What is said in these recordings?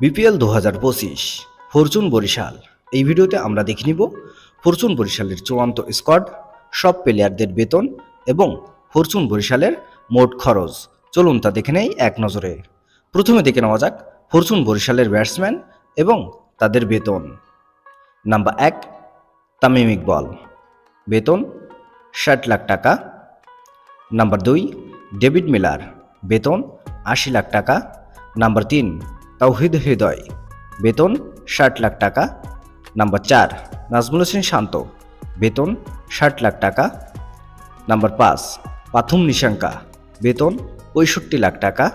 BPL দু হাজার পঁচিশ, ফরচুন বরিশাল। এই ভিডিওতে আমরা দেখে নিব ফরচুন বরিশালের চূড়ান্ত স্কোয়াড, সব প্লেয়ারদের বেতন এবং ফরচুন বরিশালের মোট খরচ। চলুন তা দেখে নেই এক নজরে। প্রথমে দেখে নেওয়া যাক ফরচুন বরিশালের ব্যাটসম্যান এবং তাদের বেতন। নাম্বার এক, তামিম ইকবল। বেতন ষাট লাখ টাকা। নাম্বার দুই, ডেভিড মিলার। বেতন আশি লাখ টাকা। নাম্বার তিন তাওহিদ হৃদয়। বেতন ষাট লাখ টাকা। নাম্বার চার, নাজমুল হোসেন শান্ত। বেতন ষাট লাখ টাকা। নাম্বার পাঁচ, পাথুম নিশাঙ্কা। বেতন পঁয়ষট্টি লাখ টাকা।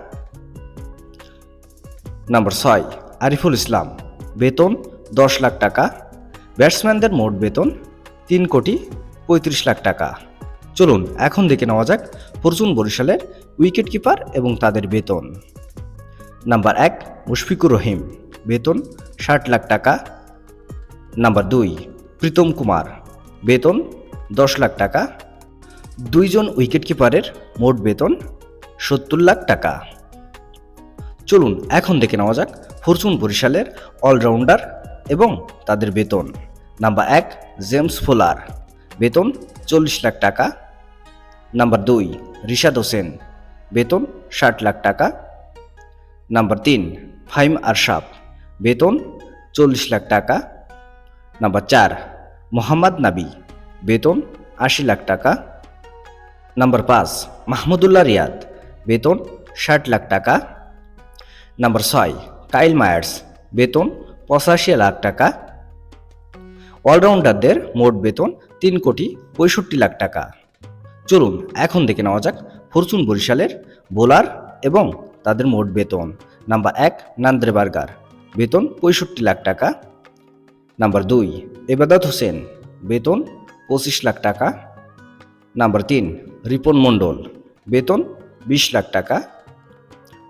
নাম্বার ছয়, আরিফুল ইসলাম। বেতন দশ লাখ টাকা। ব্যাটসম্যানদের মোট বেতন তিন কোটি পঁয়ত্রিশ লাখ টাকা। চলুন, এখন দেখে নেওয়া যাক ফরচুন বরিশালের উইকেট কিপার এবং তাদের বেতন। নাম্বার এক, মুশফিকুর রহিম, বেতন ষাট লাখ টাকা। নাম্বার দুই, প্রীতম কুমার, বেতন দশ লাখ টাকা। দুইজন উইকেট কিপারের মোট বেতন সত্তর লাখ টাকা। চলুন, এখন দেখে নেওয়া যাক ফরচুন বরিশালের অলরাউন্ডার এবং তাদের বেতন। নাম্বার এক, জেমস ফোলার, বেতন চল্লিশ লাখ টাকা। নাম্বার দুই, রিশাদ হোসেন, বেতন ষাট লাখ টাকা। নাম্বার তিন ফাইম আরশাব বেতন চল্লিশ লাখ টাকা। নাম্বার চার, মোহাম্মদ নাবি বেতন আশি লাখ টাকা। নাম্বার পাঁচ, মাহমুদুল্লাহ রিয়াদ। বেতন ষাট লাখ টাকা। নাম্বার ছয়, কাইল মায়ার্স। বেতন পঁচাশি লাখ টাকা। অলরাউন্ডারদের মোট বেতন তিন কোটি পঁয়ষট্টি লাখ টাকা। চলুন, এখন দেখে নেওয়া যাক ফরচুন বরিশালের বোলার এবং তাদের মোট বেতন। নাম্বার এক, নান্দ্রে বার্গার। বেতন পঁয়ষট্টি লাখ টাকা। নাম্বার দুই, এবাদত হোসেন। বেতন পঁচিশ লাখ টাকা। নাম্বার তিন, রিপন মণ্ডল। বেতন বিশ লাখ টাকা।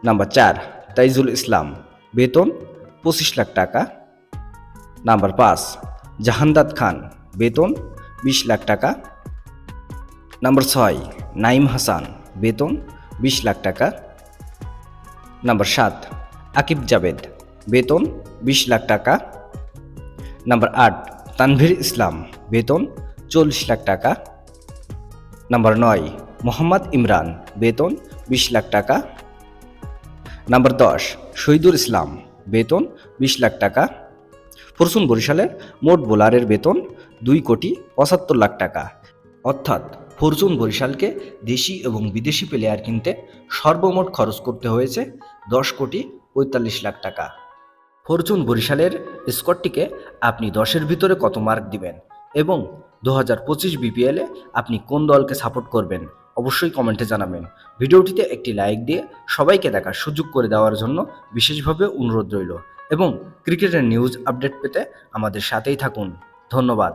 নাম্বার চার, তাইজুল ইসলাম। বেতন পঁচিশ লাখ টাকা। নাম্বার পাঁচ জাহান্দাদ খান। বেতন বিশ লাখ টাকা। নাম্বার ছয়, নাইম হাসান। বেতন বিশ লাখ টাকা। নাম্বার সাত, আকিব জাবেদ বেতন বিশ লাখ টাকা। নাম্বার আট, তানভীর ইসলাম, বেতন চল্লিশ লাখ টাকা। নাম্বার নয়, মোহাম্মদ ইমরান, বেতন বিশ লাখ টাকা। নাম্বার দশ, শহীদুল ইসলাম, বেতন বিশ লাখ টাকা। ফরচুন বরিশালের মোট বোলারের বেতন দুই কোটি পঁচাত্তর লাখ টাকা। অর্থাৎ ফরচুন বরিশালকে দেশি এবং বিদেশি প্লেয়ার কিনতে সর্বমোট খরচ করতে হয়েছে দশ কোটি পঁয়তাল্লিশ লাখ টাকা। ফরচুন বরিশালের স্কোরটিকে আপনি দশের ভিতরে কত মার্ক দিবেন? এবং দু হাজার পঁচিশ বিপিএলে আপনি কোন দলকে সাপোর্ট করবেন? অবশ্যই কমেন্টে জানাবেন। ভিডিওটিতে একটি লাইক দিয়ে সবাইকে দেখার সুযোগ করে দেওয়ার জন্য বিশেষভাবে অনুরোধ রইল। এবং ক্রিকেটের নিউজ আপডেট পেতে আমাদের সাথেই থাকুন। ধন্যবাদ।